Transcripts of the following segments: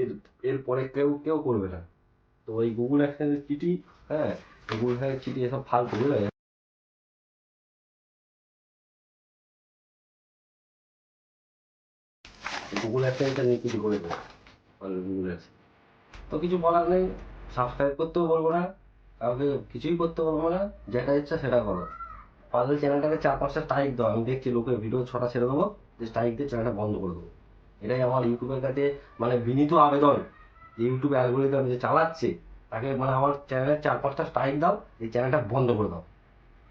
এর, এরপরে কেউ কেউ করবে না। তো ওই গুগল অ্যাডসেন্সের চিঠি হ্যাঁ গুগল অ্যাডসেন্সের চিঠি এসব ফালতু বুঝলে গুগল অ্যাডসেন্সটা নিয়ে কিছু করে দেবে গুগল অ্যাডসেন্স তো কিছু বলার নেই সাবস্ক্রাইব করতেও বলব না, কাউকে কিছুই করতে বলব না, যেটা ইচ্ছা সেটা করো। পারলে চ্যানেলটাকে চার পাঁচটা স্ট্রাইক দাও, আমি দেখছি লোকের ভিডিও ছটা ছেড়ে দেবো, যে স্ট্রাইক দিয়ে চ্যানেলটা বন্ধ করে দেবো। এটাই আমার ইউটিউবের কাছে মানে বিনীত আবেদন। যে ইউটিউব অ্যালগোরিদম যে চালাচ্ছে তাকে মানে আমার চ্যানেলে চার পাঁচটা স্ট্রাইক দাও এই চ্যানেলটা বন্ধ করে দাও।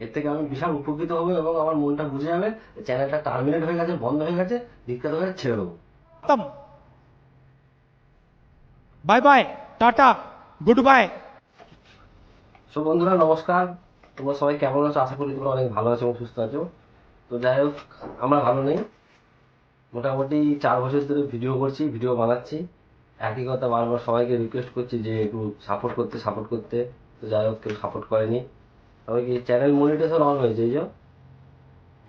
এর থেকে আমি বিশাল উপকৃত হব এবং আমার মনটা বুঝে যাবে চ্যানেলটা টার্মিনেট হয়ে গেছে বন্ধ হয়ে গেছে দিকটা ধরে ছেড়ে দেবো। Bye bye tata goodbye so বন্ধুরা নমস্কার। তোমরা সবাই কেমন আছো? আশা করি তোমরা অনেক ভালো আছো এবং সুস্থ আছো। তো যাই হোক আমরা ভালো নেই। মোটামুটি চার বছর ধরে ভিডিও করছি ভিডিও বানাচ্ছি। একই কথা বারবার সবাইকে রিকোয়েস্ট করছি যে একটু সাপোর্ট করতে সাপোর্ট করতে। তো যাই হোক, কেউ সাপোর্ট করেনি। তবে কি চ্যানেল মনিটেশন অন হয়েছে, এই যে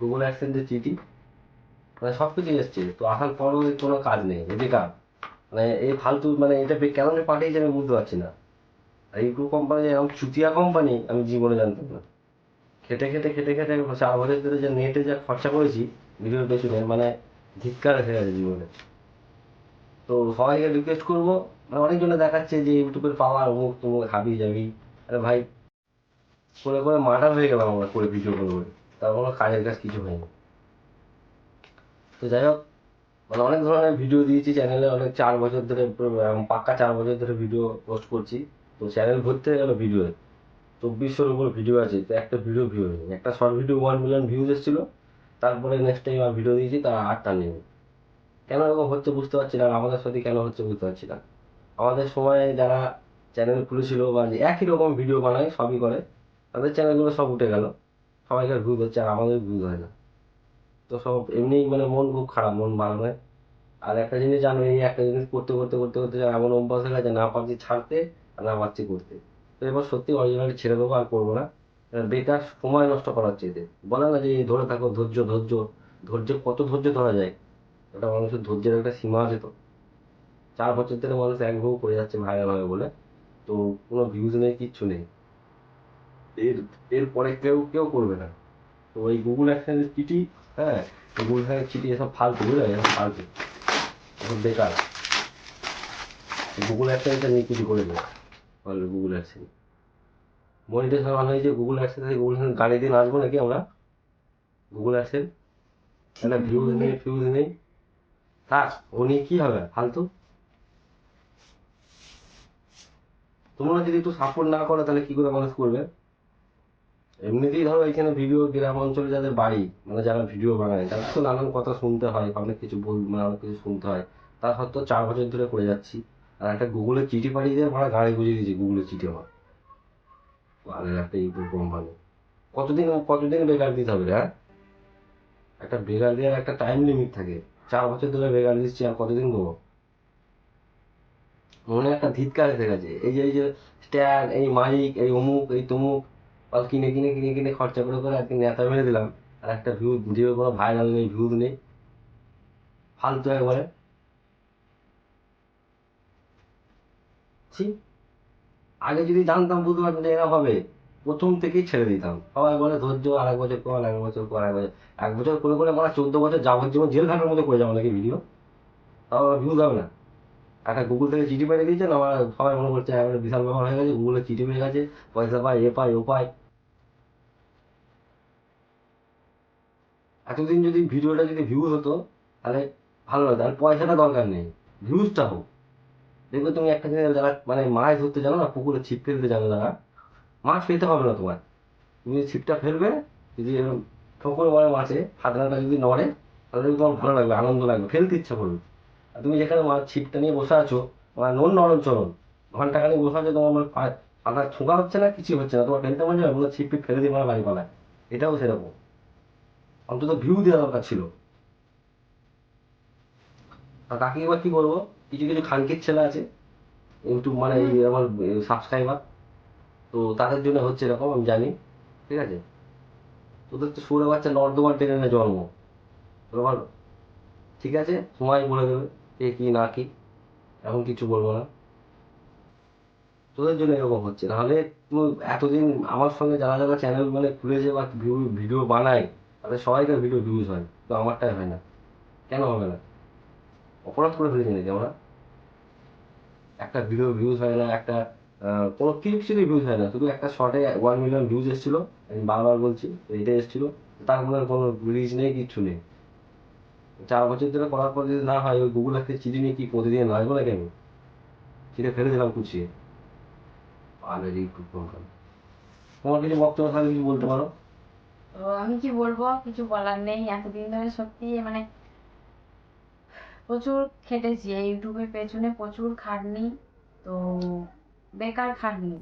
গুগল অ্যাক্সেন্সের চিঠি। মানে সব কিছু এসছে। তো আসার পরও কোনো কাজ নেই বেকার। মানে এই ফালতু মানে এটা কেন যে পাঠিয়েছে আমি বুঝতে পারছি না। আর ইউটিউব কোম্পানি এরকম চুতিয়া কোম্পানি আমি জীবনে জানতাম না। খেটে খেটে খেটে খেটে চার বছর ধরে যে নেটে যা খরচা করেছি ভিডিওর পেছনে মানে ধিক্কার হয়ে গেছে জীবনে। তো সবাইকে রিকোয়েস্ট করব মানে অনেকজনে দেখাচ্ছে যে ইউটিউবের পাওয়ার, অমুক তমুক হাবি যাবি। আরে ভাই, করে করে মার্ডার হয়ে গেলাম আমরা করে ভিডিও করে করে। তার কোনো কাজের কাজ কিছু হয়নি। তো যাই হোক মানে অনেক ধরনের ভিডিও দিয়েছি চ্যানেলে অনেক চার বছর ধরে পাক্কা চার বছর ধরে ভিডিও পোস্ট করছি। তো চ্যানেল হয়ে গেল ভিডিও চব্বিশশোর উপর ভিডিও আছে, তো একটা ভিডিও ভিউ একটা short video one million views এসেছিল। তারপরে নেক্সট টাইম আর ভিডিও দিয়েছি তার আটটা নেই। কেন এরকম হচ্ছে বুঝতে পারছি না আমাদের সাথে কেন হচ্ছে বুঝতে পারছি না। আমাদের সময় যারা চ্যানেল খুলেছিল বা একই রকম ভিডিও বানায়, সবই করে, তাদের চ্যানেলগুলো সব উঠে গেল। সবাইকার ভিউজ হচ্ছে, আর আমাদের ভিউজ হয় না। তো সব এমনি মানে মন খুব খারাপ, মন ভালো নয়। আর একটা জিনিস জানো, এই একটা জিনিস করতে করতে করতে করতে এমন অভ্যাস হয়ে গেছে, না পারছি ছাড়তে আর না পারছি করতে। তো এবার সত্যি অরিজিনালি ছেড়ে দেবো আর করব না। বেকার সময় নষ্ট করার চেয়ে বলে না যে ধরে থাকো, ধৈর্য ধৈর্য। ধৈর্য, কত ধৈর্য ধরা যায়? ওটা মানুষের ধৈর্যের একটা সীমা আছে তো। চার বছর ধরে মানুষ একভাবে করে যাচ্ছে ভাইরাল হবে বলে। তো কোনো ভিউজ নেই, কিচ্ছু নেই। এর এরপরে কেউ কেউ করবে না। তো ওই গুগল অ্যাডসেন্সের চিঠি হ্যাঁ? গুগল অ্যাডসেন্সের চিঠি এসব ফালতু, বুঝলে? এসব ফালতু। এসব বেকার। গুগল অ্যাডসেন্সটা নিয়ে কিছু করে দেবে। গুগল অ্যাডসেন্স মনিটেশন অন হয়েছে গুগল অ্যাডসেন্স গুগল অ্যাডসেন্স গাড়ি দিয়ে আসব নাকি আমরা? গুগল অ্যাডসেন্স একটা ভিউজ নেই ফিউজ নেই। থাক ও নিয়ে কী হবে? ফালতু। তোমরা যদি একটু সাপোর্ট না করো তাহলে কি করে মানুষ করবে? এমনিতেই ধরো এখানে ভিডিও গ্রাম অঞ্চলে যাদের বাড়ি মানে যারা ভিডিও বানায় তাদের তো নানান কথা শুনতে হয় অনেক কিছু বল মানে অনেক কিছু শুনতে হয়। তার সত্ত্বেও চার বছর ধরে করে যাচ্ছি। আর একটা গুগলের চিঠি পাঠিয়ে দিয়ে আমরা গাড়ি বুঝিয়ে দিয়েছি গুগলের চিঠি আমার। আর একটা ইউটিউব কোম্পানি কতদিন কতদিন বেকার দিতে হবে হ্যাঁ? একটা বেকার দেওয়ার একটা টাইম লিমিট থাকে। চার বছর ধরে বেকার দিচ্ছি, আর কতদিন দেবো মনে একটা ধিৎকার এসে গেছে। এই যে এই যে স্ট্যান্ড এই মাইক, এই অমুক, এই তমুক, আর কিনে কিনে কিনে কিনে খরচা করে করে একদিন নেতা মেরে দিলাম। আর একটা ভিউ ভিডিও কোনো ভাইরাল নেই ভিউজ নেই। ফালতু একবারে। ছি। আগে যদি জানতাম, বুঝতে পারতাম যে এরা হবে, প্রথম থেকেই ছেড়ে দিতাম। সবাই বলে ধৈর্য, আর এক বছর কর এক বছর কর এক বছর এক বছর করে করে মানে চোদ্দ বছর যাবজ্জীবন জেল খাটার মতো করে যাব নাকি ভিডিও তাও ভিউজ হবে না। একটা গুগল থেকে চিঠি পাঠিয়ে দিয়েছেন, আমার সবাই মনে করছে একটা বিশাল ব্যাপার হয়ে গেছে গুগলে চিঠি পেয়ে গেছে, পয়সা পায়, এ পায়, ও পায়। এতদিন যদি ভিডিওটা যদি ভিউজ হতো, তাহলে ভালো হতো আর পয়সাটা দরকার নেই। ভিউজটা হোক। দেখবে তুমি একটা জিনিস যারা মানে মাছ ধরতে জানো না, পুকুরে ছিপ ফেলতে জানো যারা মাছ ফেলতে হবে না তোমার তুমি যদি ছিপটা ফেলবে, যদি এরকম ঠোকর মারে মাছে হাতড়াটা যদি নড়ে, তাহলে তোমার ভালো লাগবে, আনন্দ লাগবে, ফেলতে ইচ্ছা করবে। আর তুমি যেখানে মাছ ছিপটা নিয়ে বসে আছো মানে নুন নরম চরণ ঘন্টাখানি বসে আছো, তোমার মানে পাতা ছোঁকা হচ্ছে না কিছু হচ্ছে না, তোমার ফেলতে মনে বলে ছিপ ফেলে দিয়ে মানে বাড়ি পালায়। এটাও সেরকম। অন্তত ভিউ দেওয়া দরকার ছিল। আর তাকে এবার কি করব? কিছু কিছু খানকির ছেলে আছে ইউটিউব মানে এই আমার সাবস্ক্রাইবার তো তাদের জন্য হচ্ছে এরকম আমি জানি ঠিক আছে? তোদের তো সুরে বাচ্চা নর্দমার ট্রেনে জন্ম। তোমার ঠিক আছে? সময় বলে দেবে কে কি না কি এখন কিছু বলব না। তোদের জন্য এরকম হচ্ছে। নাহলে এতদিন আমার সঙ্গে যারা যারা চ্যানেল মানে খুলেছে বা ভিডিও বানায় তাদের সবাইকার ভিডিও ভিউজ হয় তো আমারটাই হয় না। কেন হবে না? অপরাধ করে ফেলেছি নাকি আমরা? একটা ভিডিও ভিউজ হয় না, একটা কোনো কিছুরই ভিউজ হয় না। শুধু একটা শর্টে ওয়ান মিলিয়ন ভিউজ এসেছিল, আমি বারবার বলছি এটা এসেছিল। তার মধ্যে কোনো রিচ নেই, কিচ্ছু নেই। চার বছর ধরে করার পর যদি না হয়, ওই গুগল একটা চিঠি নিয়ে কি প্রতিদিন লাগবে নাকি আমি চিঠি ফেলে দিলাম কুচিয়ে। ইউটিউব তোমার কিছু বক্তব্য থাকলে কিছু বলতে পারো? আমি কি বলব? কিছু বলার নেই, এতদিন ধরে সত্যি মানে প্রচুর খেটেছি, এই ইউটিউবের পেছনে প্রচুর খাটনি, তো বেকার খাটনি।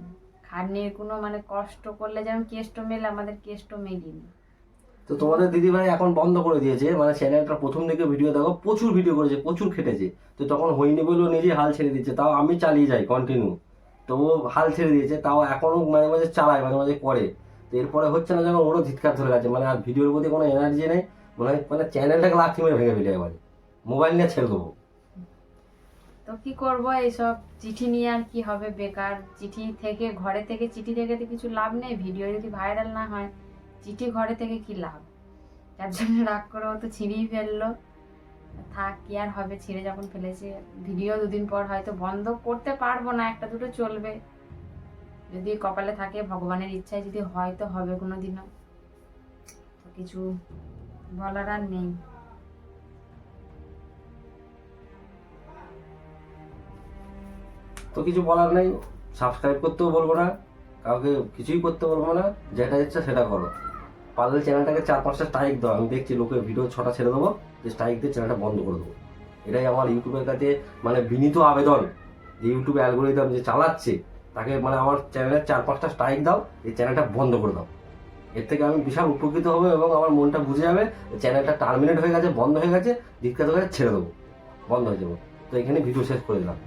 খাটনির কোনো মানে কষ্ট করলে যেমন কেষ্ট মেলে, আমাদের কেষ্ট মেলিনি তো তোমাদের দিদিভাই এখন বন্ধ করে দিয়েছে মানে চ্যানেলটা প্রথম থেকে ভিডিও দেখো, প্রচুর ভিডিও করেছে, প্রচুর খেটেছে। তো তখন হয়নি বলেও নিজে হাল ছেড়ে দিচ্ছে, তাও আমি চালিয়ে যাই কন্টিনিউ তো ও হাল ছেড়ে দিয়েছে, তাও এখনও মাঝে মাঝে চালায়, মাঝে মাঝে করে। তো এরপরে হচ্ছে না যখন ওরও ধিৎকার ধরে গেছে মানে আর ভিডিওর প্রতি কোনো এনার্জি নেই মানে মানে চ্যানেলটাকে লাথি মেরে ভেঙে ফেলে এবারে মোবাইল নিয়ে ছেড়ে দেবো। তো কি করব এইসব? চিঠি নিয়ে আর কি হবে বেকার? চিঠি থেকে, ঘরে থেকে, চিঠি থেকে তো কিছু লাভ নেই। ভিডিও যদি ভাইরাল না হয়, চিঠি ঘরে থেকে কি লাভ? যার জন্য রাগ করে তো ছিঁড়েই ফেলল। থাক, কি আর হবে? ছিঁড়ে যখন ফেলেছে, ভিডিও দুদিন পর হয়তো বন্ধ করতে পারব না, একটা দুটো চলবে। যদি কপালে থাকে, ভগবানের ইচ্ছায় যদি হয় তো হবে কোনো দিনও কিছু বলার আর নেই। তো কিছু বলার নেই সাবস্ক্রাইব করতেও বলব না, কাউকে কিছুই করতে বলব না, যেটা ইচ্ছা সেটা করো। পারলে চ্যানেলটাকে চার পাঁচটা স্ট্রাইক দাও, আমি দেখছি লোকের ভিডিও ছটা ছেড়ে দেবো, যে স্ট্রাইক দিয়ে চ্যানেলটা বন্ধ করে দেবো। এটাই আমার ইউটিউবের কাছে মানে বিনীত আবেদন, যে ইউটিউব অ্যালগোরিদম যে চালাচ্ছে, তাকে মানে আমার চ্যানেলের চার পাঁচটা স্ট্রাইক দাও, এই চ্যানেলটা বন্ধ করে দাও। এর থেকে আমি বিশাল উপকৃত হব এবং আমার মনটা বুঝে যাবে চ্যানেলটা টার্মিনেট হয়ে গেছে, বন্ধ হয়ে গেছে ডিসকাস হয়ে ছেড়ে দেবো, বন্ধ হয়ে যাব। তো এখানে ভিডিও শেষ করে দিলাম।